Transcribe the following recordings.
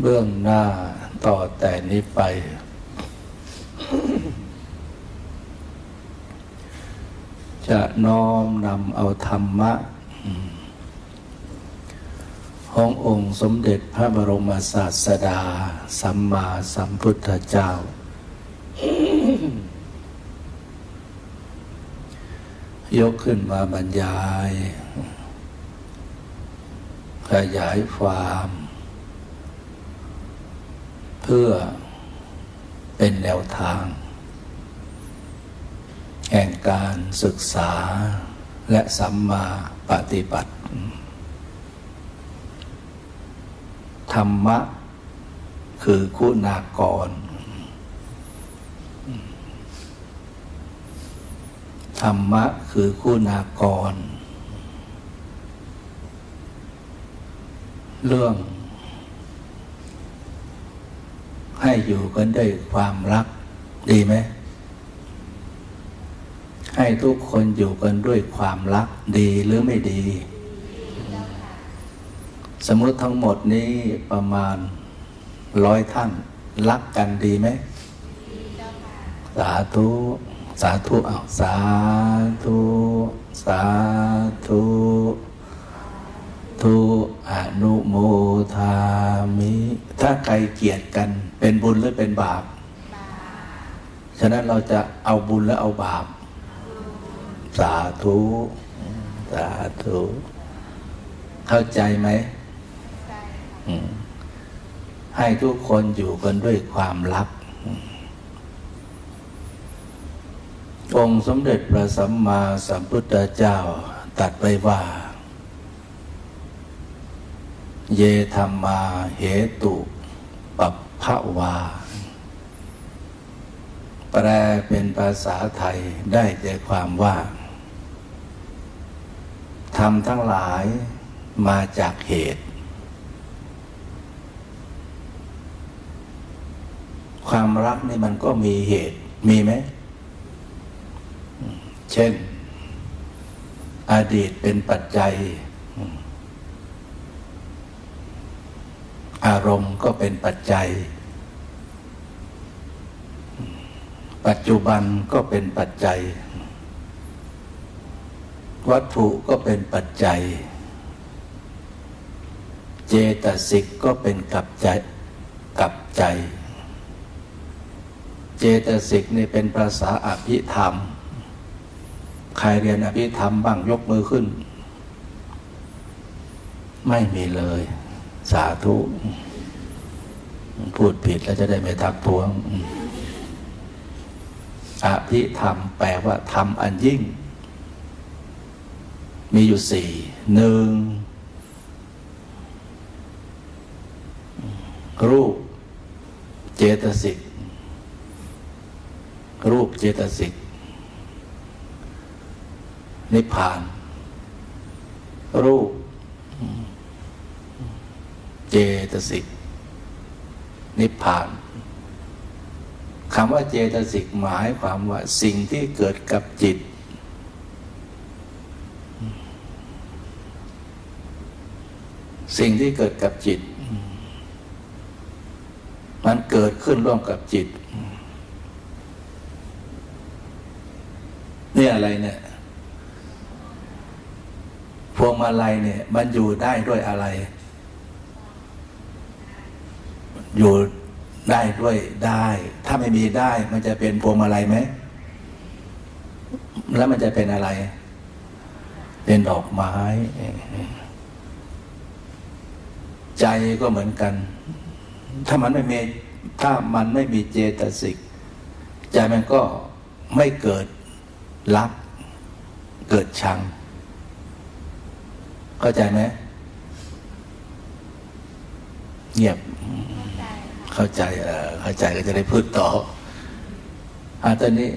เบื้องหน้าต่อแต่นี้ไป จะน้อมนำเอาธรรมะ ขององค์สมเด็จพระบรมศาสดา สัมมาสัมพุทธเจ้า ยกขึ้นมาบรรยาย ขยายความ พื่อเป็นแนวทาง แห่งการศึกษาและสัมมาปฏิบัติ ธรรมะคือคุณากร ธรรมะคือคุณากร เรื่อง ให้อยู่กันด้วยความรัก ดีไหม ให้ทุกคนอยู่กันด้วยความรักดีหรือไม่ดี สมมติทั้งหมดนี้ประมาณร้อยท่าน รักกันดีไหม สาธุ สาธุเอาสาธุ สาธุ ทุอนุโมทามิ ถ้าใครเกลียดกันเป็นบุญหรือเป็นบาป ฉะนั้นเราจะเอาบุญและเอาบาป สาธุ สาธุ เข้าใจไหม ให้ทุกคนอยู่กันด้วยความรัก องค์สมเด็จพระสัมมาสัมพุทธเจ้าตัดไว้ว่า เยธรรมาเหตุปัปภวา แปลเป็นภาษาไทยได้ใจความว่าทำทั้งหลายมาจากเหตุ ความรักนี่มันก็มีเหตุ มีไหม เช่น อดีตเป็นปัจจัย อารมณ์ก็เป็นปัจจัย ปัจจุบันก็เป็นปัจจัย วัตถุก็เป็นปัจจัย เจตสิกก็เป็นกับใจกับใจ เจตสิกนี่เป็นภาษาอภิธรรม ใครเรียนอภิธรรมบ้างยกมือขึ้น ไม่มีเลย สาธุ พูดผิดแล้วจะได้ไม่ทักท้วงอภิธรรมแปลว่าธรรมอันยิ่ง มีอยู่สี่หนึ่งรูปเจตสิกรูปเจตสิกนิพพาน รูป เจตสิก นิพพานคำว่าเจตสิกหมายความว่าสิ่งที่เกิดกับจิต สิ่งที่เกิดกับจิต มันเกิดขึ้นร่วมกับจิต นี่อะไรเนี่ยพวงมาลัยเนี่ย มันอยู่ได้ด้วยอะไร อยู่ได้ด้วยได้ ถ้าไม่มีได้ มันจะเป็นพวงมาลัยไหม แล้วมันจะเป็นอะไร เป็นดอกไม้ ใจก็เหมือนกัน ถ้ามันไม่มีถ้ามันไม่มีเจตสิก ใจมันก็ไม่เกิดรัก เกิดชัง เข้าใจไหมเงียบ เข้าใจเออเข้าใจก็จะได้พูดต่ออาตอนนี้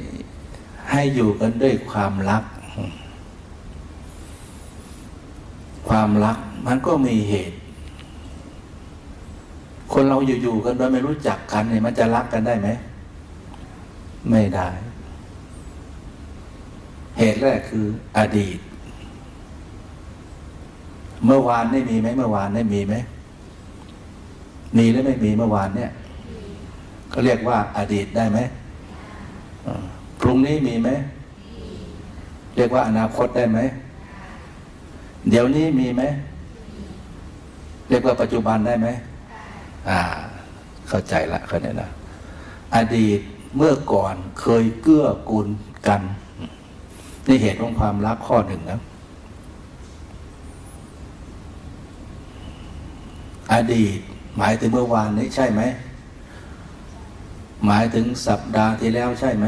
ให้อยู่กันด้วยความรัก ความรักมันก็มีเหตุ คนเราอยู่ๆกันโดยไม่รู้จักกันเนี่ยมันจะรักกันได้ไหม ไม่ได้ เหตุแรกคืออดีต เมื่อวานได้มีไหมเมื่อวานได้มีไหม มีหรือไม่มีเมื่อวานเนี่ยก็เรียกว่าอดีตได้ไหมพรุ่งนี้มีไหม เรียกว่าอนาคตได้ไหม เดี๋ยวนี้มีไหม เรียกว่าปัจจุบันได้ไหม อ่า เข้าใจละเขาเนี่ยนะ อดีตเมื่อก่อนเคยเกื้อกูลกัน นี่เหตุของความรักข้อหนึ่งนะ อดีต หมายถึงเมื่อวานนี้ใช่ไหม หมายถึงสัปดาห์ที่แล้วใช่ไหม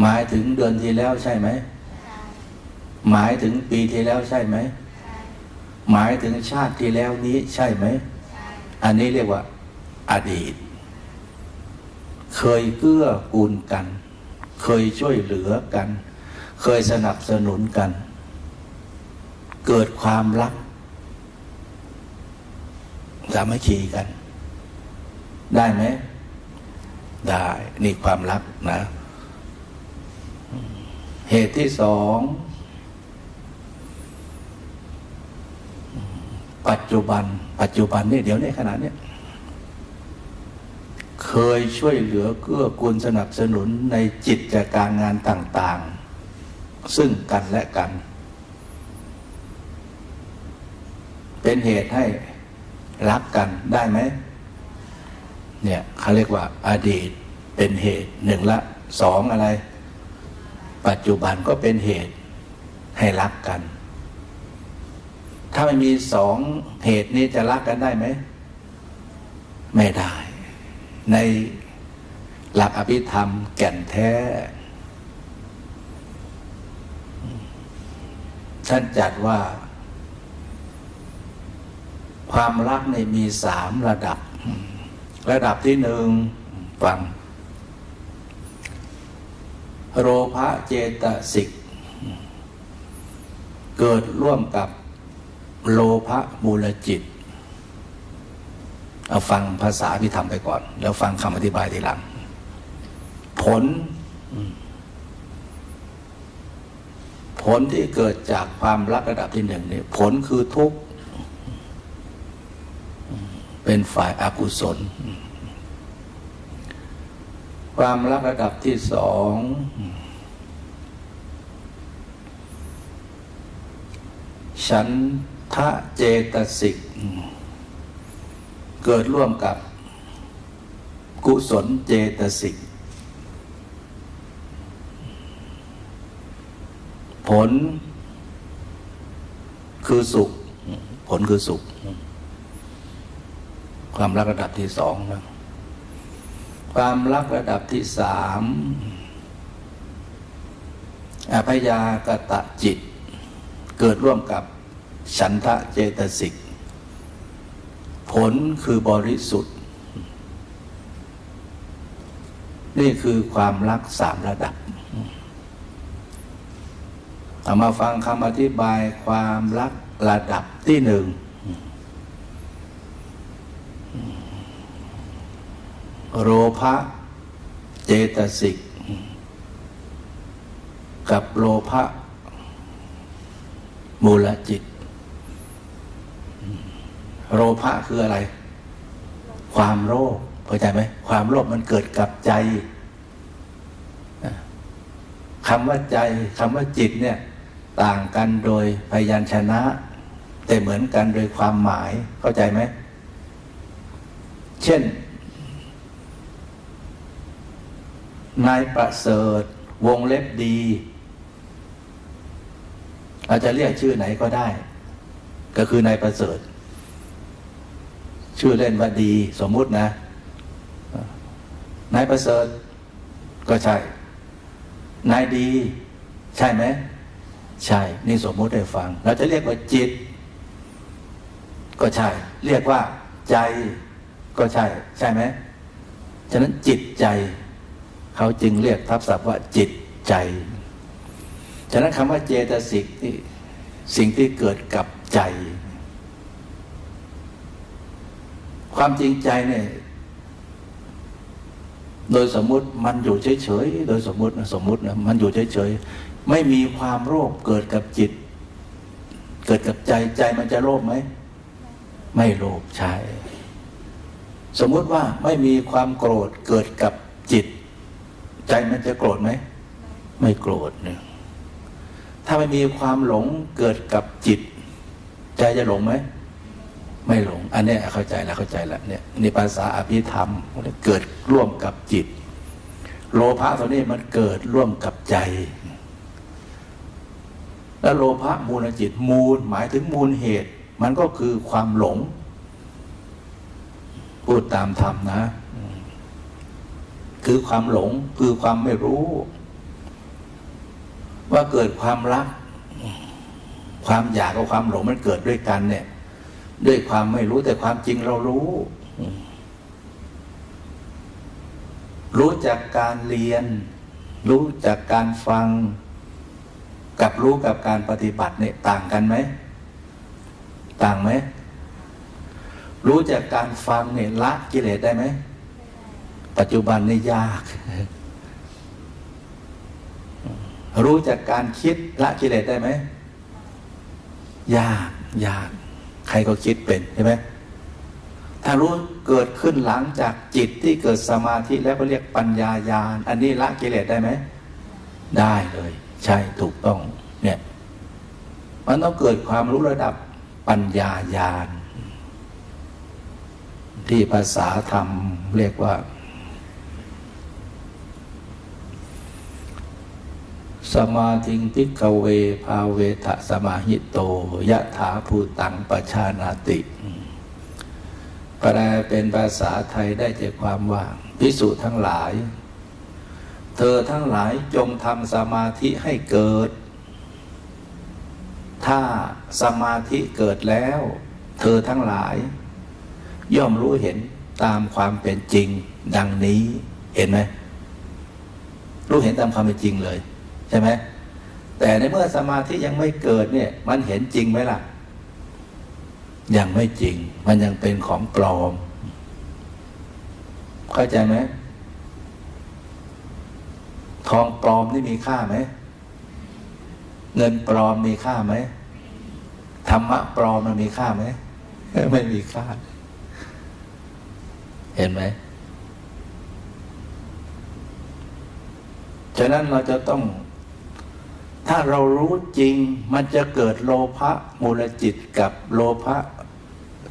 หมายถึงเดือนที่แล้วใช่ไหม หมายถึงปีที่แล้วใช่ไหม หมายถึงชาติที่แล้วนี้ใช่ไหม อันนี้เรียกว่า อดีต เคยเกื้อกูลกัน เคยช่วยเหลือกัน เคยสนับสนุนกัน เกิดความรัก สามัคคีกัน ได้ไหม ได้นี่ความรักนะ เหตุที่สอง ปัจจุบัน ปัจจุบันนี่เดี๋ยวนี้ขนาดเนี้ยเคยช่วยเหลือเกื้อกูลสนับสนุนในจิตจากการงานต่าง ๆ ซึ่งกันและกัน เป็นเหตุให้ รักกันได้ไหมเนี่ยเขาเรียกว่าอดีตเป็นเหตุหนึ่งละสองอะไร ปัจจุบันก็เป็นเหตุให้รักกัน ถ้าไม่มีสองเหตุนี้จะรักกันได้ไหม ไม่ได้ ในหลักอภิธรรมแก่นแท้ ท่านจัดว่า ความรักในมีสามระดับ ระดับที่หนึ่งฟัง โรภะเจตสิก เกิดร่วมกับโลภะมูลจิตเอาฟังภาษาพิธรรมไปก่อน แล้วฟังคำอธิบายทีหลัง ผล ผลที่เกิดจากความรักระดับที่หนึ่งนี่ผลคือทุกข์ เป็นฝ่ายอากุศล ความรักระดับที่สอง ฉันทะเจตสิก เกิดร่วมกับกุศลเจตสิก ผลคือสุข ผลคือสุข ความรักระดับที่สองนะความรักระดับที่สามอภยากตะจิต เกิดร่วมกับฉันทะเจตสิก ผลคือบริสุทธิ์ นี่คือความรักสามระดับเอามาฟังคำอธิบายความรักระดับที่หนึ่ง โรภะเจตสิก กับโลภะมูลจิต โลภะคืออะไร ความโลภเข้าใจไหมความโลภมันเกิดกับใจคำว่าใจคำว่าจิตเนี่ยต่างกันโดยพยัญชนะ แต่เหมือนกันโดยความหมายเข้าใจไหม เช่น นายประเสริฐ วงเล็บดีเราจะเรียกชื่อไหนก็ได้ ก็คือนายประเสริฐ ชื่อเล่นว่าดี สมมุตินะนายประเสริฐ ก็ใช่ นายดี ใช่ไหมใช่ นี่สมมุติให้ฟัง เราจะเรียกว่าจิต ก็ใช่ เรียกว่าใจ ก็ใช่ ใช่ไหม ฉะนั้นจิตใจ เขาจึงเรียกทับศัพท์ว่าจิตใจ ฉะนั้นคำว่าเจตสิกนี่สิ่งที่เกิดกับใจ ความจริงใจเนี่ยโดยสมมุติมันอยู่เฉยๆ โดยสมมุตินะสมมุตินะมันอยู่เฉยๆ ไม่มีความโลภเกิดกับจิต เกิดกับใจใจมันจะโลภไหม ไม่โลภใช่ สมมุติว่าไม่มีความโกรธเกิดกับ ใจมันจะโกรธไหม ไม่โกรธเนี่ยถ้าไม่มีความหลงเกิดกับจิต ใจจะหลงไหม ไม่หลง อันนี้เข้าใจแล้วเข้าใจแล้วเนี่ยนี่ภาษาอภิธรรมเกิดร่วมกับจิต โลภะตัวนี้มันเกิดร่วมกับใจ แล้วโลภะมูลจิตมูล หมายถึงมูลเหตุ มันก็คือความหลง พูดตามธรรมนะ คือความหลงคือความไม่รู้ ว่าเกิดความรัก ความอยากกับความหลงมันเกิดด้วยกันเนี่ย ด้วยความไม่รู้แต่ความจริงเรารู้ รู้จากการเรียน รู้จากการฟัง กับรู้กับการปฏิบัติเนี่ยต่างกันไหม ต่างไหม รู้จากการฟังเนี่ยละกิเลสได้ไหม ปัจจุบันนี่ยาก รู้จากการคิดละกิเลสได้ไหม ยากยาก ใครก็คิดเป็นใช่ไหมถ้ารู้เกิดขึ้นหลังจากจิตที่เกิดสมาธิแล้วก็เรียกปัญญายาณ อันนี้ละกิเลสได้ไหม ได้เลย ใช่ถูกต้อง เนี่ย มันต้องเกิดความรู้ระดับปัญญายาณที่ภาษาธรรมเรียกว่า สมาธิงพิกเวภาเวทะสมาหิโตยะถาภูตังปชานาติ แปลเป็นภาษาไทยได้ใจความว่าพิสุทั้งหลาย เธอทั้งหลายจงทำสมาธิให้เกิด ถ้าสมาธิเกิดแล้ว เธอทั้งหลาย ย่อมรู้เห็นตามความเป็นจริง ดังนี้เห็นไหมรู้เห็นตามความเป็นจริงเลย ใช่ไหมแต่ในเมื่อสมาธิยังไม่เกิดเนี่ย มันเห็นจริงไหมล่ะ ยังไม่จริง มันยังเป็นของปลอม เข้าใจไหมทองปลอมนี่มีค่าไหมเงินปลอมมีค่าไหมธรรมะปลอมมันมีค่าไหมไม่มีค่า เห็นไหมฉะนั้นเราจะต้อง ถ้าเรารู้จริงมันจะเกิดโลภะมูลจิตกับโลภะ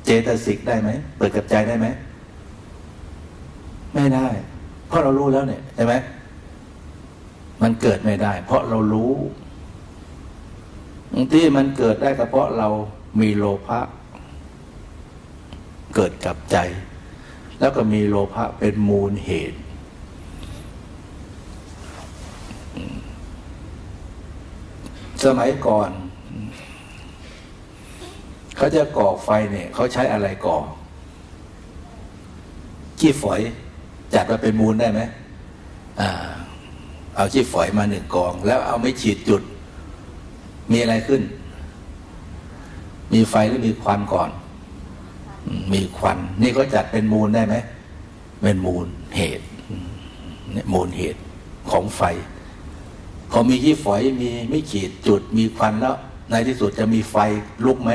เจตสิกได้ไหมเปิดกับใจได้ไหมไม่ได้ เพราะเรารู้แล้วเนี่ยใช่ไหมมันเกิดไม่ได้ เพราะเรารู้ที่มันเกิดได้ก็เพราะเรามีโลภะเกิดกับใจ แล้วก็มีโลภะเป็นมูลเหตุ สมัยก่อนเขาจะก่อไฟเนี่ยเขาใช้อะไรก่อขี้ฝอย จัดมาเป็นมูลได้ไหมอ่า เอาขี้ฝอยมาหนึ่งกอง แล้วเอาไม่ฉีดจุด มีอะไรขึ้น มีไฟหรือมีควันก่อน มีควัน นี่ก็จัดเป็นมูลได้ไหมเป็นมูลเหตุเนี่ยมูลเหตุของไฟ พอมีขี้ฝอยมีไม่ขีดจุดมีควันแล้ว ในที่สุดจะมีไฟลุกไหม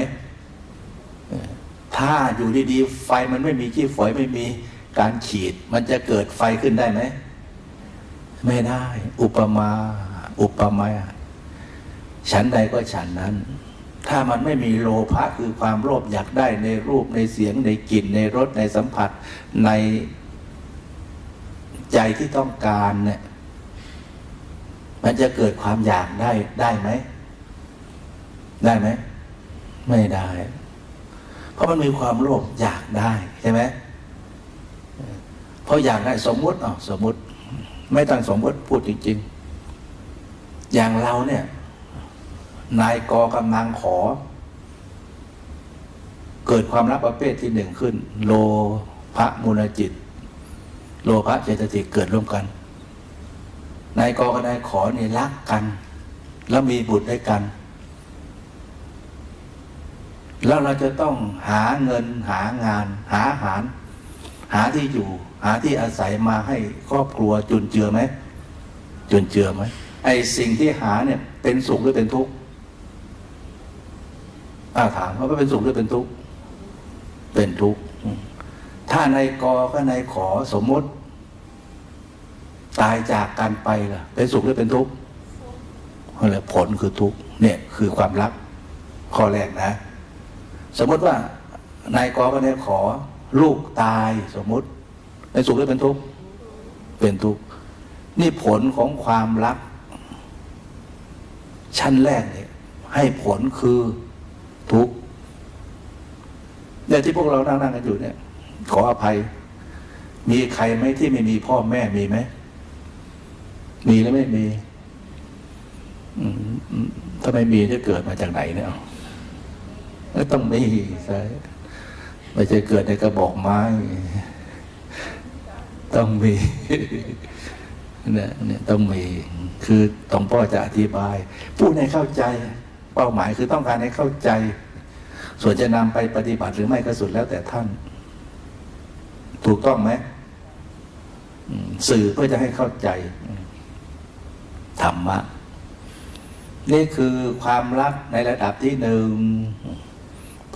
ถ้าอยู่ดีๆไฟมันไม่มีขี้ฝอยไม่มีการขีด มันจะเกิดไฟขึ้นได้ไหมไม่ได้ อุปมา อุปมาฉันใดก็ฉันนั้น ถ้ามันไม่มีโลภะคือความโลภอยากได้ในรูปในเสียงในกลิ่นในรสในสัมผัสในใจที่ต้องการเนี่ย มันจะเกิดความอยากได้ได้ไหม ได้ไหม ไม่ได้ เพราะมันมีความโลภอยากได้ใช่ไหมเพราะอยากได้สมมุติอ๋อสมมุติ ไม่ต้องสมมติพูดจริง ๆ อย่างเราเนี่ย นายกกำลังขอ เกิดความรักประเภทที่หนึ่งขึ้น โลภะมูลจิต โลภะเจตสิกเกิดร่วมกัน นายกกับนายขอเนี่ยรักกัน แล้วมีบุตรด้วยกัน แล้วเราจะต้องหาเงินหางาน หาอาหาร หาที่อยู่ หาที่อาศัยมาให้ครอบครัวจุนเจือไหมจุนเจือไหมไอสิ่งที่หาเนี่ย เป็นสุขหรือเป็นทุกข์อาถามว่าเป็นสุขหรือเป็นทุกข์เป็นทุกข์ถ้านกอก็ในขอสมมติ ตายจากกันไปล่ะ เป็นสุขหรือเป็นทุกข์อะไรผลคือทุกข์เนี่ยคือความรักข้อแรกนะ สมมติว่านายกอก็นายขอ ลูกตายสมมติ เป็นสุขหรือเป็นทุกข์เป็นทุกข์นี่ผลของความรัก ชั้นแรกเนี่ย ให้ผลคือทุกข์เนี่ยที่พวกเรานั่งๆกันอยู่เนี่ย ขออภัย มีใครไหมที่ไม่มีพ่อแม่มีไหม มีหรือไม่มีถ้าไม่มีจะเกิดมาจากไหนเนี่ยก็ต้องมีใช่ไม่ใช่เกิดในกระบอกไม้ ต้องมีเนี่ยเนี่ยต้องมี คือต้องพ่อจะอธิบายพูดให้เข้าใจ เป้าหมายคือต้องการให้เข้าใจ ส่วนจะนำไปปฏิบัติหรือไม่ก็สุดแล้วแต่ท่าน ถูกต้องไหมสื่อเพื่อจะให้เข้าใจ ธรรมะ นี่คือความรักในระดับที่หนึ่ง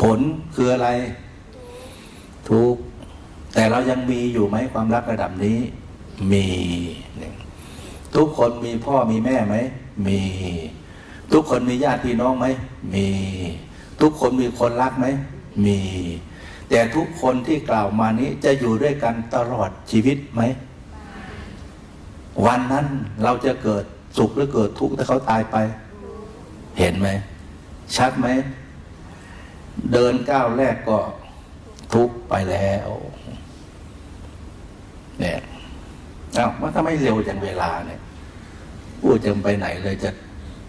ผลคืออะไร ทุกแต่เรายังมีอยู่ไหมความรักระดับนี้ มีทุกคนมีพ่อมีแม่ไหม มี ทุกคนมีญาติพี่น้องไหม มี ทุกคนมีคนรักไหม มี แต่ทุกคนที่กล่าวมานี้จะอยู่ด้วยกันตลอดชีวิตไหม วันนั้นเราจะเกิด สุขหรือเกิดทุกข์ถ้าเขาตายไป เห็นไหม ชัดไหม เดินก้าวแรกก็ทุกข์ไปแล้ว เนี่ยเอ้ามันทำไมเร็วจังเวลาเนี่ยพูดจะไปไหนเลยจะ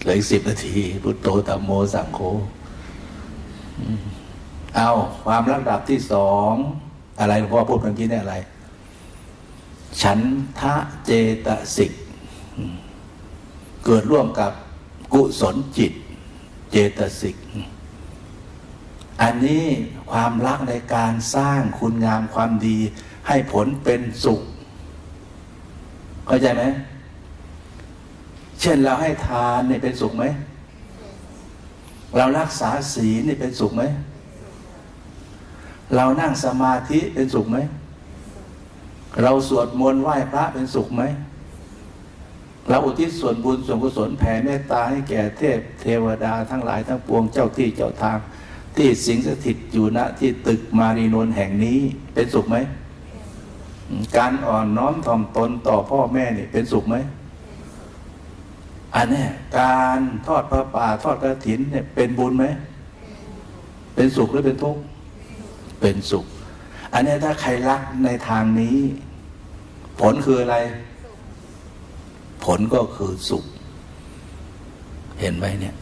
เหลือสิบนาที พุทโธธรรมโมสังโฆเอาความระดับที่สองอะไรหลวงพ่อพูดเมื่อกี้เนี่ยอะไร ฉันทะเจตสิก เกิดร่วมกับกุศลจิตเจตสิก อันนี้ความรักในการสร้างคุณงามความดีให้ผลเป็นสุข เข้าใจไหมเช่นเราให้ทานนี่เป็นสุขไหม เรารักษาศีลนี่เป็นสุขไหม เรานั่งสมาธิเป็นสุขไหม เราสวดมนต์ไหว้พระเป็นสุขไหม เราอุทิศส่วนบุญส่วนกุศลแผ่เมตตาให้แก่เทพเทวดาทั้งหลายทั้งปวงเจ้าที่เจ้าทาง ที่สิงสถิตอยู่ณที่ตึกมารีนนแห่งนี้เป็นสุขไหม การอ่อนน้อมถ่อมตนต่อพ่อแม่นี่เป็นสุขไหมอันนี้การทอดพระป่าทอดกระถินเนี่ยเป็นบุญไหม เป็นสุขหรือเป็นทุกข์เป็นสุข อันนี้ถ้าใครรักในทางนี้ ผลคืออะไร ผลก็คือสุข เห็นไหมเนี่ย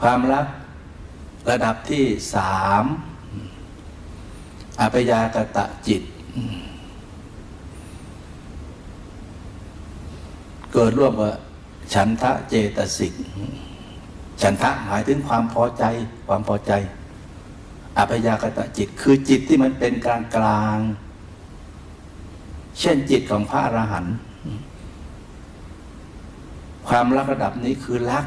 ความรักระดับที่สามอภิยากตะจิต เกิดร่วมกับฉันทะเจตสิก ฉันทะหมายถึงความพอใจ ความพอใจอภิยากตะจิต คือจิตที่มันเป็นกลางกลาง เช่นจิตของพระอรหันต์ความรักระดับนี้คือรัก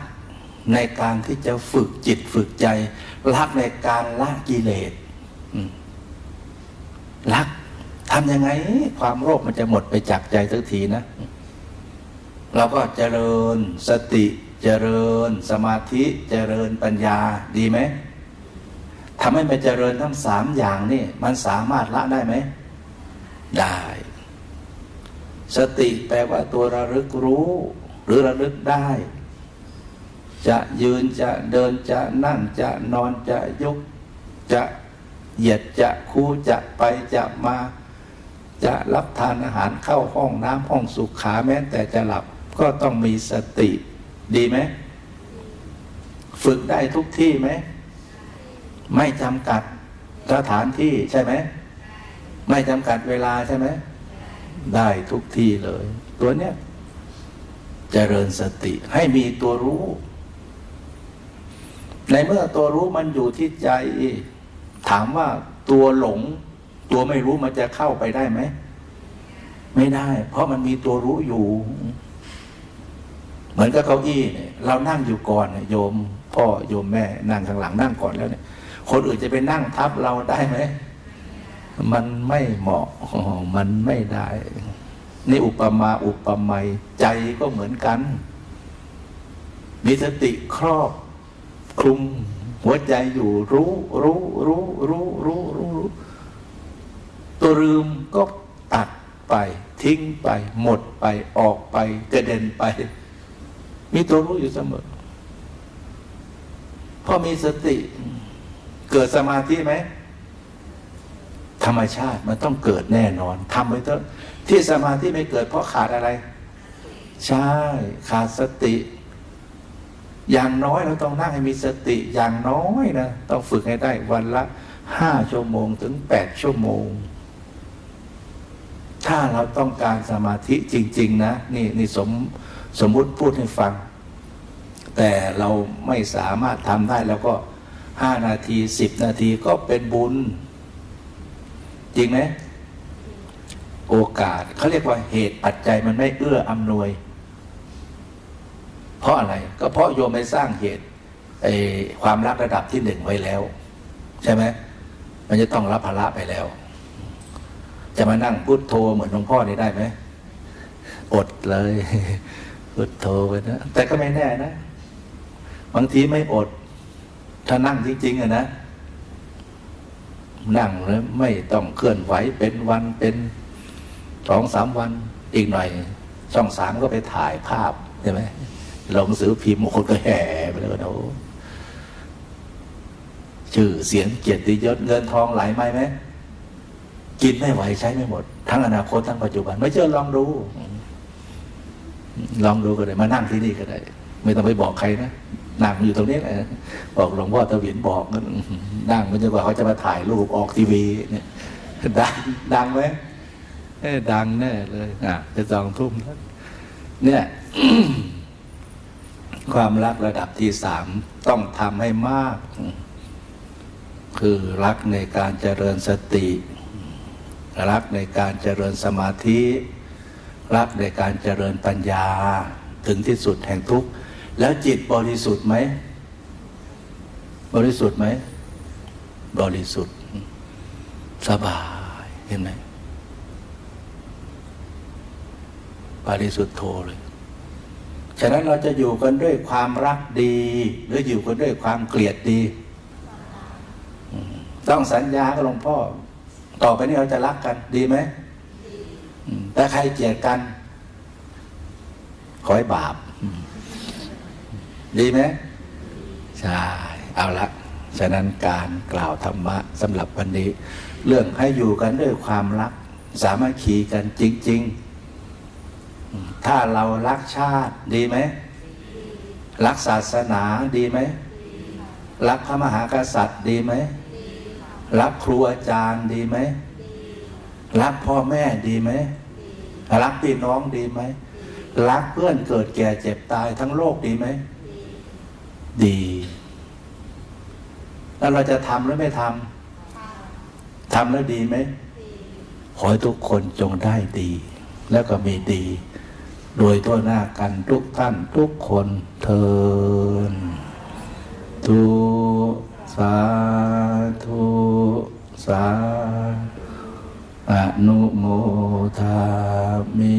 ในการที่จะฝึกจิตฝึกใจ รักในการละกิเลสรักทำยังไง ความโลภมันจะหมดไปจากใจสักทีนะ เราก็เจริญสติเจริญสมาธิเจริญปัญญาดีไหมทำให้มันเจริญทั้งสามอย่างนี่ มันสามารถละได้ไหม ได้ สติแปลว่าตัวระลึกรู้ หรือระลึกได้ จะยืนจะเดินจะนั่งจะนอนจะยกจะเหยียดจะคู่จะไปจะมา จะรับทานอาหารเข้าห้องน้ำห้องสุขาแม้แต่จะหลับก็ต้องมีสติ ดีไหม ฝึกได้ทุกที่ไหม ไม่จำกัดสถานที่ใช่ไหม ไม่จำกัดเวลาใช่ไหม ได้ทุกที่เลย ตัวเนี้ยเจริญสติให้มีตัวรู้ ในเมื่อตัวรู้มันอยู่ที่ใจ ถามว่าตัวหลง ตัวไม่รู้มันจะเข้าไปได้ไหม ไม่ได้ เพราะมันมีตัวรู้อยู่ เหมือนกับเก้าอี้เนี่ยเรานั่งอยู่ก่อนโยม พ่อโยมแม่นั่งข้างหลังนั่งก่อนแล้วเนี่ย คนอื่นจะไปนั่งทับเราได้ไหม มันไม่เหมาะมันไม่ได้ นี่อุปมาอุปไมยใจก็เหมือนกัน มีสติครอบคลุมหัวใจอยู่รู้รู้รู้รู้รู้รู้รู้ตัวลืมก็ตัดไป ทิ้งไป หมดไปออกไป กระเด็นไป มีตัวรู้อยู่เสมอพอมีสติ เกิดสมาธิไหม ธรรมชาติมันต้องเกิดแน่นอนทำไปเถอะที่สมาธิไม่เกิดเพราะขาดอะไร ใช่ ขาดสติ อย่างน้อยเราต้องนั่งให้มีสติอย่างน้อยนะต้องฝึกให้ได้วันละห้าชั่วโมงถึงแปดชั่วโมง ถ้าเราต้องการสมาธิจริง ๆ นะ นี่นี่สมสมมุติพูดให้ฟัง แต่เราไม่สามารถทำได้แล้วก็ห้านาทีสิบนาทีก็เป็นบุญ จริงไหมโอกาสเขาเรียกว่าเหตุปัจจัยมันไม่เอื้ออำนวย เพราะอะไร ก็เพราะโยมไปสร้างเหตุไอ้ความรักระดับที่หนึ่งไว้แล้ว ใช่ไหมมันจะต้องรับภาระไปแล้ว จะมานั่งพุทโธเหมือนหลวงพ่อนี่ได้ไหมอดเลยพุทโธไปนะแต่ก็ไม่แน่นะบางทีไม่อด ถ้านั่งจริงๆอะนะ นั่งแล้วไม่ต้องเคลื่อนไหวเป็นวันเป็นสองสามวันอีกหน่อย ช่องสามก็ไปถ่ายภาพใช่ไหมลงสือพิมพ์คนก็แห่ไปเลยว่าโอ้ชื่อเสียงเกียรติยศเงินทองไหลไหมไหมกินไม่ไหวใช้ไม่หมด ทั้งอนาคตทั้งปัจจุบัน ไม่เชื่อลองดู ลองดูก็ได้ มานั่งที่นี่ก็ได้ ไม่ต้องไปบอกใครนะ นั่งอยู่ตรงนี้แหละบอกหลวงพ่อตะเวียนบอกนั่งมันจะว่าเขาจะมาถ่ายรูปออกทีวีเนี่ยดังดังไหมเอ้ยดังแน่เลย อะจะสองทุ่มแล้วเนี่ย ความรักระดับที่สามต้องทำให้มาก คือรักในการเจริญสติ รักในการเจริญสมาธิ รักในการเจริญปัญญา ถึงที่สุดแห่งทุกข์ แล้วจิตบริสุทธิ์ไหม บริสุทธิ์ไหม บริสุทธิ์ สบายเห็นไหมบริสุทธิ์โทเลยฉะนั้นเราจะอยู่กันด้วยความรักดี หรืออยู่กันด้วยความเกลียดดี ต้องสัญญากับหลวงพ่อ ต่อไปนี้เราจะรักกันดีไหมอืมแต่ใครเกลียดกัน ขอให้บาปอืม ดีไหมใช่เอาละฉะนั้นการกล่าวธรรมะสำหรับวันนี้ เรื่องให้อยู่กันด้วยความรัก สามัคคีกันจริง ๆ ถ้าเรารักชาติดีไหมรักศาสนาดีไหมรักพระมหากษัตริย์ดีไหมรักครูอาจารย์ดีไหมรักพ่อแม่ดีไหมรักพี่น้องดีไหมรักเพื่อนเกิดแก่เจ็บตายทั้งโลกดีไหม ดี แล้วเราจะทำหรือไม่ทำทำแล้วดีไหมขอให้ทุกคนจงได้ดี แล้วก็มีดี โดยทั่วหน้ากันทุกท่านทุกคนเทินทุสาธุสาอนุโมทามิ